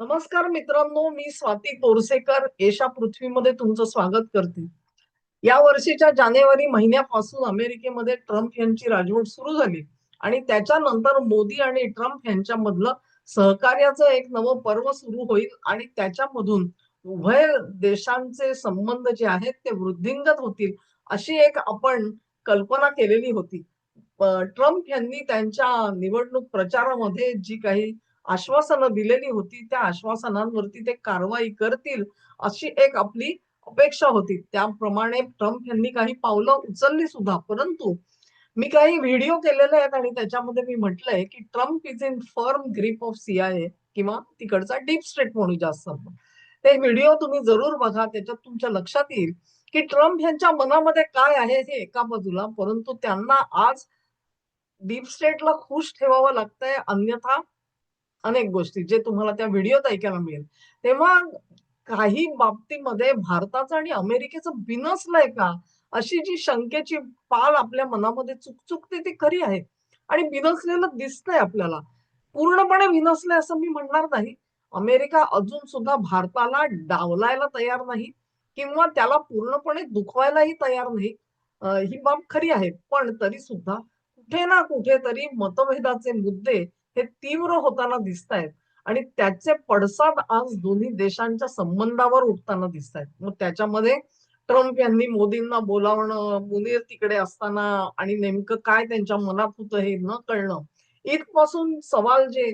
नमस्कार मित्रांनो मी स्वाती तोरसेकर एशा पृथ्वीमध्ये तुमचं स्वागत करते. या वर्षीच्या जानेवारी महिन्यापासून अमेरिकेमध्ये ट्रम्प यांची राजवट सुरू झाली आणि त्याच्यानंतर मोदी आणि ट्रम्प यांच्यामधलं सहकार्याचं एक नवं पर्व सुरू होईल आणि त्याच्यामधून उभय देशांचे संबंध जे आहेत ते वृद्धिंगत होतील अशी एक आपण कल्पना केलेली होती. ट्रम्प यांनी त्यांच्या निवडणूक प्रचारामध्ये जी काही आश्वासनं दिलेली होती त्या आश्वासनांवरती ते कारवाई करतील अशी एक आपली अपेक्षा होती. त्याप्रमाणे ट्रम्प यांनी काही पावलं उचलली सुद्धा. परंतु मी काही व्हिडिओ केलेले आहेत आणि त्याच्यामध्ये मी म्हटलंय की Trump is in firm grip of CIA किंवा तिकडचा डीप स्टेट म्हणू जास्त. ते व्हिडिओ तुम्ही जरूर बघा त्याच्यात तुमच्या लक्षात येईल की ट्रम्प यांच्या मनामध्ये काय आहे हे एका बाजूला परंतु त्यांना आज डीप स्टेटला खुश ठेवावं लागतंय अन्यथा अनेक गोष्टी जे तुम्हाला त्या व्हिडिओत ऐकायला मिळेल. तेव्हा काही बाबतीमध्ये भारताचं आणि अमेरिकेचं बिनसलंय का अशी जी शंकेची पाल आपल्या मनामध्ये चुकचुकते ती खरी आहे. आणि बिनसलेलं दिसतंय आपल्याला. पूर्णपणे विनसलंय असं मी म्हणणार नाही. अमेरिका अजून सुद्धा भारताला डावलायला तयार नाही किंवा त्याला पूर्णपणे दुखवायलाही तयार नाही. ही बाब खरी आहे. पण तरी सुद्धा कुठे ना कुठेतरी मतभेदाचे मुद्दे हे तीव्र होताना दिसत आहेत आणि त्याचे पडसाद आज दोन्ही देशांच्या संबंधावर उठताना दिसत आहेत मग त्याच्यामध्ये ट्रम्प यांनी मोदींना बोलावणं मुनीर तिकडे असताना आणि नेमकं काय त्यांच्या मनात होतं हे न कळणं इथपासून सवाल जे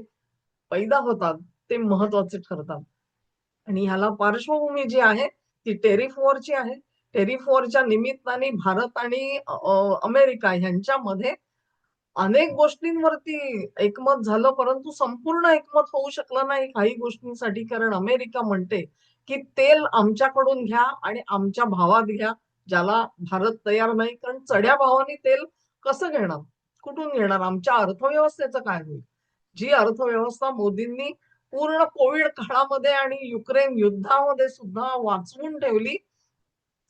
पैदा होतात ते महत्त्वाचे ठरतात. आणि ह्याला पार्श्वभूमी जी आहे ती टेरिफ वॉरची आहे. टेरिफ वॉरच्या निमित्ताने भारत आणि अमेरिका यांच्यामध्ये अनेक गोष्टींवरती एकमत झालं परंतु संपूर्ण एकमत होऊ शकलं नाही काही गोष्टींसाठी. कारण अमेरिका म्हणते की तेल आमच्याकडून घ्या आणि आमच्या भावात घ्या ज्याला भारत तयार नाही. कारण चढ्या भावाने तेल कसं घेणार? कुठून घेणार? आमच्या अर्थव्यवस्थेचं काय होईल? जी अर्थव्यवस्था मोदींनी पूर्ण कोविड काळामध्ये आणि युक्रेन युद्धामध्ये सुद्धा वाचवून ठेवली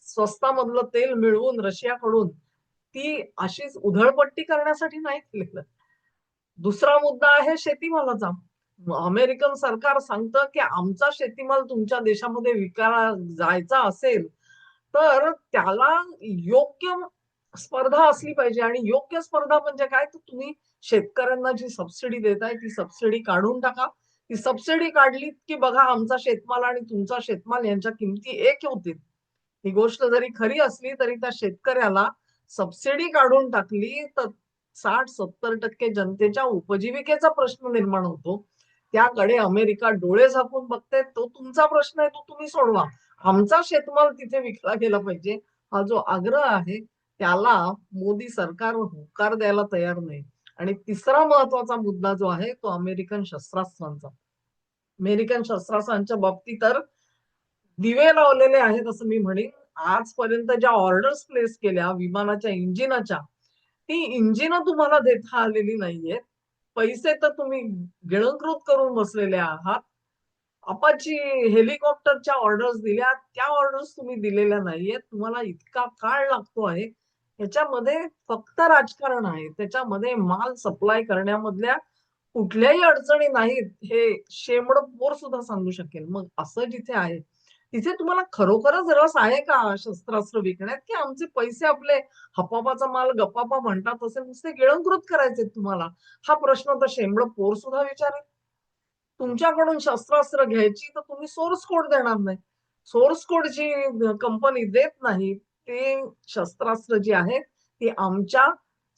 स्वस्तामधलं तेल मिळवून रशियाकडून. ती अशीच उधळपट्टी करण्यासाठी नाही केलेलं. दुसरा मुद्दा आहे शेतीमालाचा. अमेरिकन सरकार सांगतं की आमचा शेतीमाल तुमच्या देशामध्ये विकायला जायचा असेल तर त्याला योग्य स्पर्धा असली पाहिजे. आणि योग्य स्पर्धा म्हणजे काय? तर तुम्ही शेतकऱ्यांना जी सबसिडी देताय ती सबसिडी काढून टाका. ती सबसिडी काढली की बघा आमचा शेतमाल आणि तुमचा शेतमाल यांच्या किमती एक होतील. ही गोष्ट जरी खरी असली तरी त्या शेतकऱ्याला सबसिडी काढून टाकली तर साठ सत्तर टक्के जनतेच्या उपजीविकेचा प्रश्न निर्माण होतो. त्याकडे अमेरिका डोळे झाकून बघते. तो तुमचा प्रश्न आहे तो तुम्ही सोडवा. आमचा शेतमाल तिथे विकला गेला पाहिजे. हा जो आग्रह आहे त्याला मोदी सरकार होकार द्यायला तयार नाही. आणि तिसरा महत्त्वाचा मुद्दा जो आहे तो अमेरिकन शस्त्रास्त्रांचा. अमेरिकन शस्त्रास्त्रांच्या बाबतीत तर दिवे लावलेले आहेत असं मी म्हणेन. आजपर्यंत ज्या ऑर्डर्स प्लेस केल्या विमानाच्या इंजिनाच्या ती इंजिन तुम्हाला देता आलेली नाहीयेत. पैसे तर तुम्ही गिळंकृत करून बसलेले आहात. अपाची हेलिकॉप्टरच्या ऑर्डर्स दिल्या त्या ऑर्डर्स तुम्ही दिलेल्या नाहीयेत. तुम्हाला इतका काळ लागतो आहे. याच्यामध्ये फक्त राजकारण आहे. त्याच्यामध्ये माल सप्लाय करण्यामधल्या कुठल्याही अडचणी नाहीत. हे शेमड पोर सुद्धा सांगू शकेल. मग असं जिथे आहे तिथे तुम्हाला खरोखरच रस आहे का शस्त्रास्त्र विकण्यात? की आमचे पैसे आपले हपापाचा माल गप्पापा म्हणतात असे नुसते गिळंकृत करायचे तुम्हाला? हा प्रश्न तर शेंबड पोर सुद्धा विचारेल. तुमच्याकडून शस्त्रास्त्र घ्यायची तर तुम्ही सोर्स कोड देणार नाही. सोर्स कोड जी कंपनी देत नाही ते शस्त्रास्त्र जी आहेत ती आमच्या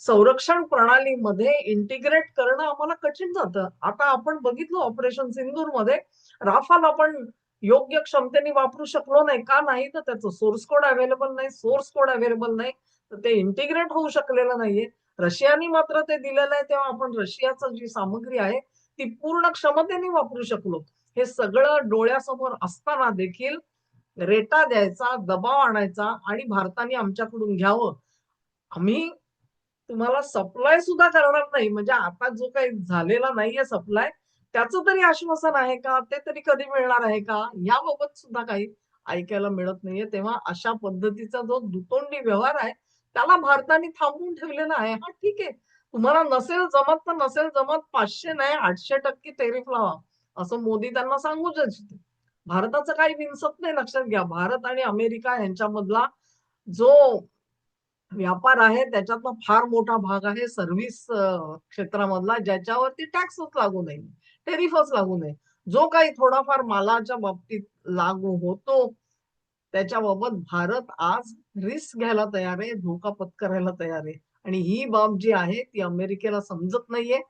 संरक्षण प्रणालीमध्ये इंटिग्रेट करणं आम्हाला कठीण जातं. आता आपण बघितलं ऑपरेशन सिंदूरमध्ये राफाल आपण योग्य क्षमतेने वापरू शकलो नाही. का नाही? तर त्याचं सोर्स कोड अवेलेबल नाही. सोर्स कोड अवेलेबल नाही. तर ते इंटिग्रेट होऊ शकलेलं नाहीये. रशियानी मात्र ते दिलेलं आहे तेव्हा आपण रशियाचं जी सामग्री आहे ती पूर्ण क्षमतेने वापरू शकलो. हे सगळं डोळ्यासमोर असताना देखील रेटा द्यायचा दबाव आणायचा आणि भारताने आमच्याकडून घ्यावं. आम्ही तुम्हाला सप्लाय सुद्धा करणार नाही. म्हणजे आता जो काही झालेला नाहीये सप्लाय त्याचं तरी आश्वासन आहे का? ते तरी कधी मिळणार आहे का? याबाबत सुद्धा काही ऐकायला मिळत नाहीये. तेव्हा अशा पद्धतीचा जो दुतोंडी व्यवहार आहे त्याला भारताने थांबवून ठेवलेला आहे. हा ठीक आहे. तुम्हाला नसेल जमत तर नसेल जमत पाचशे नाही आठशे टक्के टेरिफ लावा. असं मोदी त्यांना सांगूच इच्छिते भारताचं काही विनसत नाही लक्षात घ्या. भारत आणि अमेरिका यांच्यामधला जो व्यापार आहे त्याच्यातला फार मोठा भाग आहे सर्व्हिस क्षेत्रामधला ज्याच्यावरती टॅक्सच लागू नये. टेरिफच लागू नये. जो काही थोडाफार मालाच्या बाबतीत लागू होतो त्याच्याबाबत भारत आज रिस्क घ्यायला तयार आहे धोका पत्करायला तयार आहे. आणि ही बाब जी आहे ती अमेरिकेला समजत नाहीये.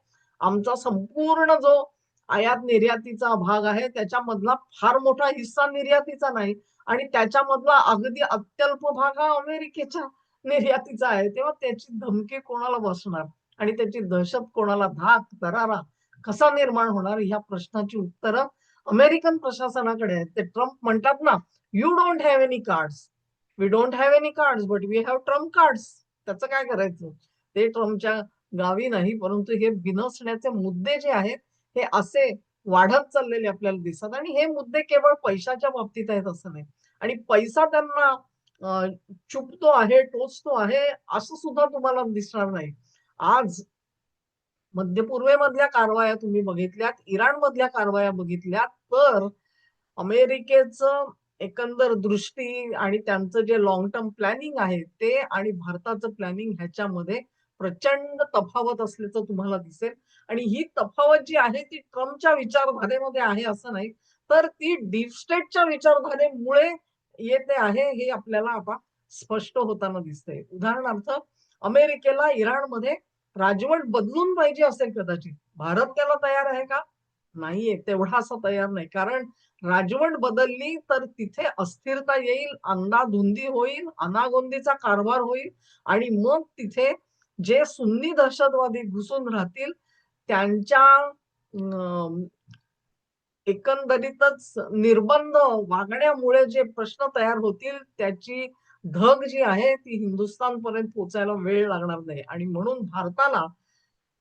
आमचा संपूर्ण जो आयात निर्यातीचा भाग आहे त्याच्यामधला फार मोठा हिस्सा निर्यातीचा नाही. आणि त्याच्यामधला अगदी अत्यल्प भाग हा अमेरिकेच्या निर्यातीचा आहे. तेव्हा त्याची धमकी कोणाला बसणार? आणि त्याची दहशत कोणाला धाक दरारा कसा निर्माण होणार ह्या प्रश्नाची उत्तरं अमेरिकन प्रशासनाकडे आहेत. ते ट्रम्प म्हणतात ना you don't have any cards we don't have any cards but we have trump cards त्याचं काय करायचं? ते ट्रम्पच्या गावी नाही परंतु हे बिनसण्याचे मुद्दे जे आहेत हे असे वाढत चाललेले आपल्याला दिसतात. आणि हे मुद्दे केवळ पैशाच्या बाबतीत आहेत असं नाही. आणि पैसा त्यांना चुपतो आहे टोचतो आहे असं सुद्धा तुम्हाला दिसणार नाही. आज मध्य पूर्वेमधल्या कारवाया तुम्ही बघितल्यात इराण मधल्या कारवाया बघितल्या तर अमेरिकेचं एकंदर दृष्टी आणि त्यांचं जे लॉंग टर्म प्लॅनिंग आहे ते आणि भारताचं प्लॅनिंग ह्याच्यामध्ये प्रचंड तफावत असल्याचं तुम्हाला दिसेल. आणि ही तफावत जी आहे ती ट्रम्पच्या विचारधारेमध्ये आहे असं नाही तर ती डीप स्टेटच्या विचारधारेमुळे येते आहे हे आपल्याला आता स्पष्ट होताना दिसतंय. उदाहरणार्थ अमेरिकेला इराणमध्ये राजवट बदलून पाहिजे असेल कदाचित. भारत त्याला तयार आहे का? नाहीये तेवढा असा तयार नाही. कारण राजवट बदलली तर तिथे अस्थिरता येईल अंदाधुंदी होईल अनागोंदीचा कारभार होईल आणि मग तिथे जे सुन्नी दहशतवादी घुसून राहतील त्यांच्या एकंदरीतच निर्बंध वागण्यामुळे जे प्रश्न तयार होतील त्याची धग जी आहे ती हिंदुस्थान पर्यंत पोचायला वेळ लागणार नाही. आणि म्हणून भारताला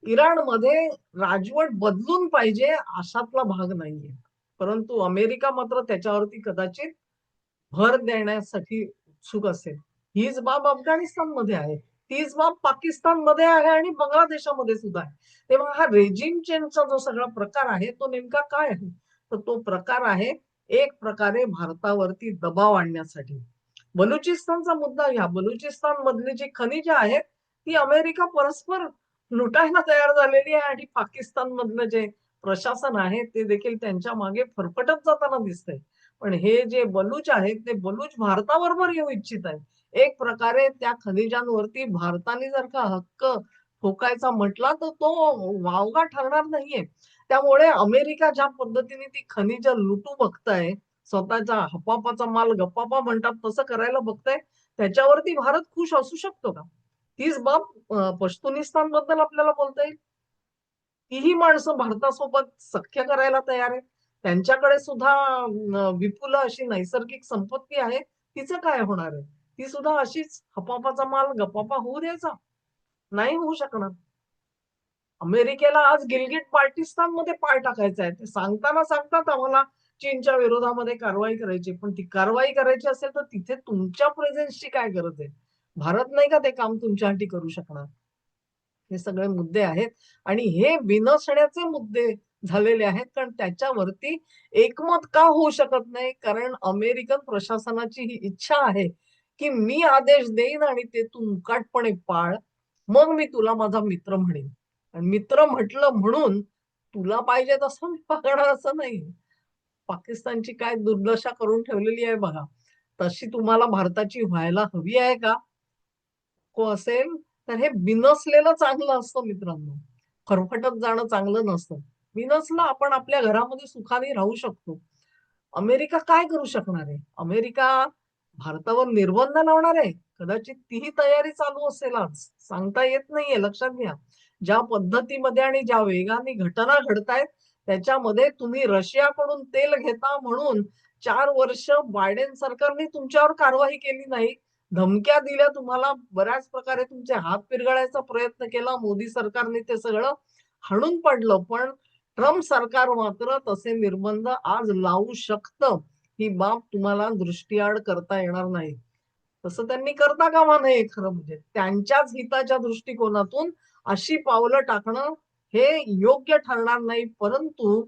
इराणमध्ये राजवट बदलून पाहिजे अशातला भाग नाहीये. परंतु अमेरिका मात्र त्याच्यावरती कदाचित भर देण्यासाठी उत्सुक असेल. हीच बाब अफगाणिस्तानमध्ये आहे. तीच बाब पाकिस्तानमध्ये आहे आणि बांगलादेशामध्ये सुद्धा आहे. तेव्हा हा रेजिम चेंजचा जो सगळा प्रकार आहे तो नेमका काय आहे? तर तो प्रकार आहे एक प्रकारे भारतावरती दबाव आणण्यासाठी. बलुचिस्तानचा मुद्दा घ्या. बलुचिस्तान मधली जी खनिजे आहेत ती अमेरिका परस्पर लुटायला तयार झालेली आहे आणि पाकिस्तान मधलं जे प्रशासन आहे ते देखील त्यांच्या मागे फरफटत जाताना दिसतंय. पण हे जे बलूच आहेत ते बलूच भारताबरोबर येऊ इच्छित आहेत. एक प्रकारे त्या खनिजांवरती भारताने जर का हक्क ठोकायचा म्हटला तर तो वावगा ठरणार नाहीये. त्यामुळे अमेरिका ज्या पद्धतीने ती खनिज लुटू बघताय स्वतःचा हपापाचा माल गप्पापा म्हणतात तसं करायला बघताय त्याच्यावरती भारत खुश असू शकतो का? तीच बाब पश्तुनिस्तानबद्दल आपल्याला बोलता येईल. तीही माणसं भारतासोबत सख्य करायला तयार आहे त्यांच्याकडे सुद्धा विपुल अशी नैसर्गिक संपत्ती आहे. तिचं काय होणार आहे? ती सुद्धा अशीच हपापाचा माल गपापा होऊ द्यायचा. नाही होऊ शकणार. अमेरिकेला आज गिलगिट पार्टिस्तानमध्ये पाय टाकायचा आहे. ते सांगताना सांगतात आम्हाला चीनच्या विरोधामध्ये कारवाई करायची. पण ती कारवाई करायची असेल तर तिथे तुमच्या प्रेझेन्सची काय गरज आहे? भारत नाही का ते काम तुमच्यासाठी करू शकणार? हे सगळे मुद्दे आहेत. आणि हे विनसण्याचे मुद्दे झालेले आहेत. कारण त्याच्यावरती एकमत का होऊ शकत नाही? कारण अमेरिकन प्रशासनाची ही इच्छा आहे की मी आदेश देईन आणि ते तू मुकाटपणे पाळ. मग मी तुला माझा मित्र म्हणेन. आणि मित्र म्हटलं म्हणून तुला पाहिजे तसं मी पाहणार असं नाही. पाकिस्तानची काय दुर्दशा करून ठेवलेली आहे बघा. तशी तुम्हाला भारताची व्हायला हवी आहे का? को असेल तर हे बिनसलेलं चांगलं असतं मित्रांनो. खरफटत जाणं चांगलं नसतं. बिनसलं आपण आपल्या घरामध्ये सुखाने राहू शकतो. अमेरिका काय करू शकणार आहे? अमेरिका भारतावर निर्बंध लावणार आहे? कदाचित तीही तयारी चालू असेल आज. सांगता येत नाहीये लक्षात घ्या. ज्या पद्धतीमध्ये आणि ज्या वेगाने घटना घडतायत त्याच्यामध्ये तुम्ही रशियाकडून तेल घेता म्हणून चार वर्ष बायडेन सरकारने तुमच्यावर कारवाई केली नाही. धमक्या दिल्या तुम्हाला बऱ्याच प्रकारे तुमचे हात पिरगळायचा प्रयत्न केला. मोदी सरकारने ते सगळं हाणून पडलं पण ट्रम्प सरकार मात्र तसे निर्बंध आज लावू शकतं ही बाब तुम्हाला दृष्टीआड करता येणार नाही. तसं त्यांनी करता कामा नये खरं म्हणजे. त्यांच्याच हिताच्या दृष्टिकोनातून अशी पावलं टाकणं हे योग्य ठरणार नाही परंतु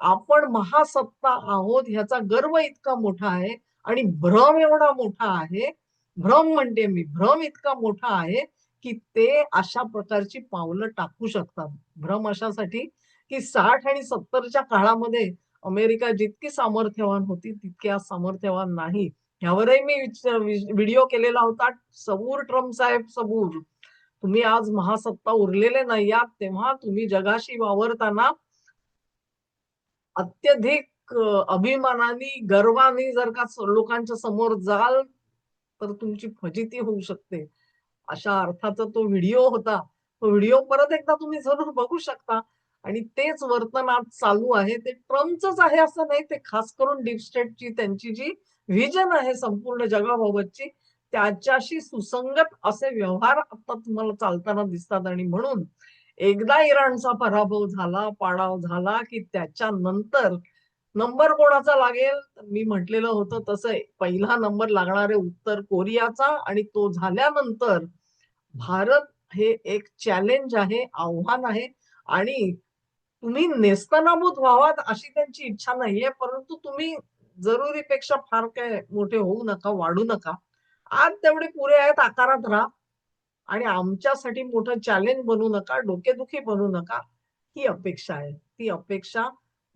आपण महासत्ता आहोत ह्याचा गर्व इतका मोठा आहे आणि भ्रम एवढा मोठा आहे. भ्रम म्हणते मी भ्रम इतका मोठा आहे की ते अशा प्रकारची पावलं टाकू शकतात. भ्रम अशासाठी की साठ आणि सत्तरच्या काळामध्ये अमेरिका जितकी सामर्थ्यवान होती तितकी आज सामर्थ्यवान नाही. ह्यावरही मी व्हिडिओ केलेला होता. सबूर ट्रम्प साहेब सबूर. तुम्ही आज महासत्ता उरलेले नाही आहात तेव्हा तुम्ही जगाशी वावरताना अत्यधिक अभिमानाने गर्वाने जर का लोकांच्या समोर जाल तर तुमची फजिती होऊ शकते. अशा अर्थाचा तो व्हिडिओ होता. तो व्हिडिओ परत एकदा तुम्ही जरूर बघू शकता. आणि तेच वर्तन आज चालू आहे. ते ट्रम्पच आहे असं नाही. ते खास करून डीप स्टेटची त्यांची जी व्हिजन आहे संपूर्ण जगाबाबतची त्याच्याशी सुसंगत असे व्यवहार आता तुम्हाला चालताना दिसतात. आणि म्हणून एकदा इराणचा पराभव झाला पाडाव झाला की त्याच्यानंतर नंबर कोणाचा लागेल? मी म्हटलेलं होतं तसं पहिला नंबर लागणारे उत्तर कोरियाचा आणि तो झाल्यानंतर भारत हे एक चॅलेंज आहे आव्हान आहे. आणि तुम्ही नेस्तनाभूत व्हावात अशी त्यांची इच्छा नाहीये. परंतु तुम्ही जरुरीपेक्षा फार काय मोठे होऊ नका वाढू नका. आज तेवढे पुरे आहेत आकारात राहा. आणि आमच्यासाठी मोठं चॅलेंज बनू नका डोकेदुखी बनू नका. ही अपेक्षा आहे. ती अपेक्षा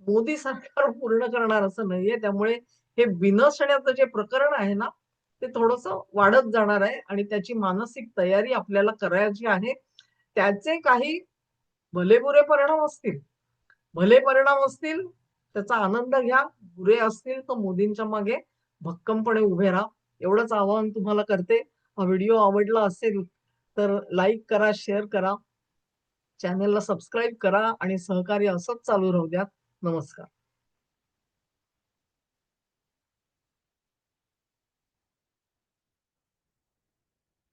मोदी सरकार पूर्ण करणार असं नाहीये. त्यामुळे हे विनसण्याचं जे प्रकरण आहे ना ते थोडस वाढत जाणार आहे. आणि त्याची मानसिक तयारी आपल्याला करायची आहे. त्याचे काही भलेबुरे परिणाम असतील. भले परिणाम असतील त्याचा आनंद घ्या. बुरे असतील तर मोदींच्या मागे भक्कमपणे उभे राहा. एवढंच आवाहन तुम्हाला करते. हा व्हिडिओ आवडला असेल तर लाईक करा शेअर करा. चॅनेलला सबस्क्राईब करा आणि सहकार्य असंच चालू राहू द्या नमस्कार.